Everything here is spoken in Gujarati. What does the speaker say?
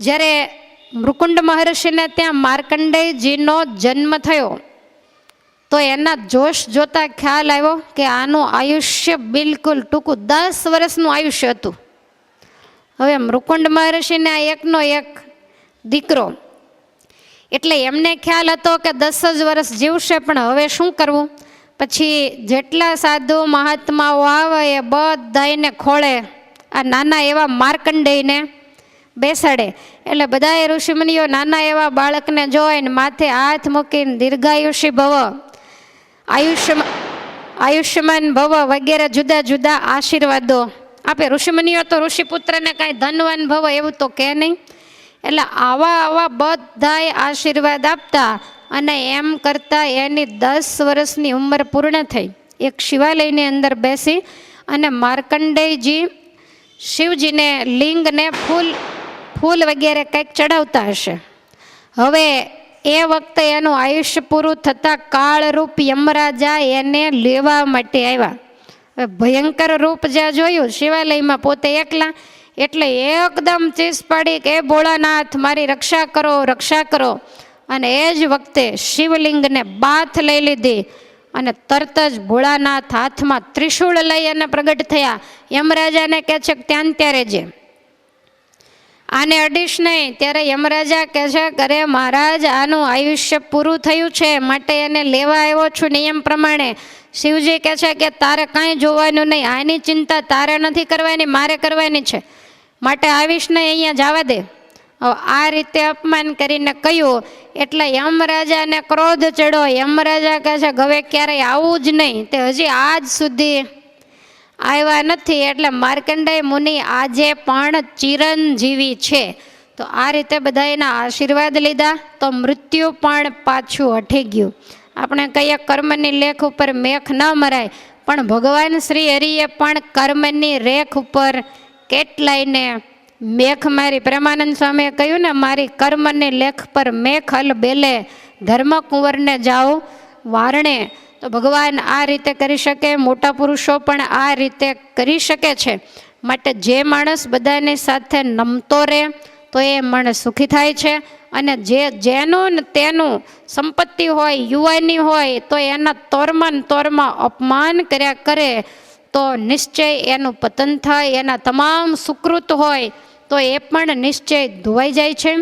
જ્યારે મૃકુંડ મહર્ષિને ત્યાં માર્કંડેયજીનો જન્મ થયો, તો એના જોશ જોતા ખ્યાલ આવ્યો કે આનું આયુષ્ય બિલકુલ ટૂંકું દસ વર્ષનું આયુષ્ય હતું. હવે મૃકુંડ મહર્ષિને આ એકનો એક દીકરો, એટલે એમને ખ્યાલ હતો કે દસ જ વર્ષ જીવશે, પણ હવે શું કરવું? પછી જેટલા સાધુ મહાત્માઓ આવે એ બધાને ખોળે આ નાના એવા માર્કંડેયને બેસાડે. એટલે બધાએ ઋષિમુનિઓ નાના એવા બાળકને જોઈને માથે હાથ મૂકીને દીર્ઘાયુષી ભવ આયુષ્યમાન આયુષ્યમાન ભવ વગેરે જુદા જુદા આશીર્વાદો. આપે ઋષિમુનિઓ તો ઋષિપુત્રને કાંઈ ધનવાન ભવ એવું તો કે નહીં. એટલે આવા આવા બધાય આશીર્વાદ આપતા અને એમ કરતાં એની દસ વર્ષની ઉંમર પૂર્ણ થઈ. એક શિવાલયની અંદર બેસી અને માર્કંડેયજી શિવજીને લિંગને ફૂલ ફૂલ વગેરે કંઈક ચડાવતા હશે. હવે એ વખતે એનું આયુષ્ય પૂરું થતાં કાળરૂપ યમરાજા એને લેવા માટે આવ્યા. હવે ભયંકર રૂપ જ્યાં જોયું, શિવાલયમાં પોતે એકલા, એટલે એકદમ ચીસ પાડી કે ભોળાનાથ, મારી રક્ષા કરો રક્ષા કરો. અને એ જ વખતે શિવલિંગને બાથ લઈ લીધી અને તરત જ ભોળાનાથ હાથમાં ત્રિશૂળ લઈ અને પ્રગટ થયા. યમરાજાને કહે છે ત્યાં ત્યારે જે. આને અડીશ નહીં. ત્યારે યમરાજા કહે છે, અરે મહારાજ, આનું આયુષ્ય પૂરું થયું છે, માટે એને લેવા આવ્યો છું નિયમ પ્રમાણે. શિવજી કહે છે કે, તારે કાંઈ જોવાનું નહીં. આની ચિંતા તારે નથી કરવાની, મારે કરવાની છે. માટે આવીશ નહીં, અહીંયા જવા દે. આ રીતે અપમાન કરીને કહ્યું, એટલે યમરાજાને ક્રોધ ચડ્યો. યમરાજા કહે છે, હવે ક્યારેય આવું જ નહીં. તે હજી આજ સુધી આવ્યા નથી એટલે માર્કંડેય મુનિ આજે પણ ચિરંજીવી છે. તો આ રીતે બધા એના આશીર્વાદ લીધા, તો મૃત્યુ પણ પાછું હટી ગયું. આપણે કહીએ કર્મની લેખ ઉપર મેખ ન મરાય, પણ ભગવાન શ્રી હરિએ પણ કર્મની રેખ ઉપર કેટલાયને મેખ મારી. પ્રેમાનંદ સ્વામીએ કહ્યું ને, મારી કર્મની લેખ પર મેખ હલ બેલે, ધર્મકુંવરને જાઓ, વારણે તો ભગવાન આ રીતે કરી શકે, મોટા પુરુષો પણ આ રીતે કરી શકે છે. માટે જે માણસ બધાની સાથે નમતો રહે તો એ માણસ સુખી થાય છે. અને જે જેનું તેનું સંપત્તિ હોય, યુવાની હોય, તો એના તોરમાં તોરમાં અપમાન કર્યા કરે, તો નિશ્ચય એનું પતન થાય. એના તમામ સુકૃત હોય, તો એ પણ નિશ્ચય ધોવાઈ જાય છે.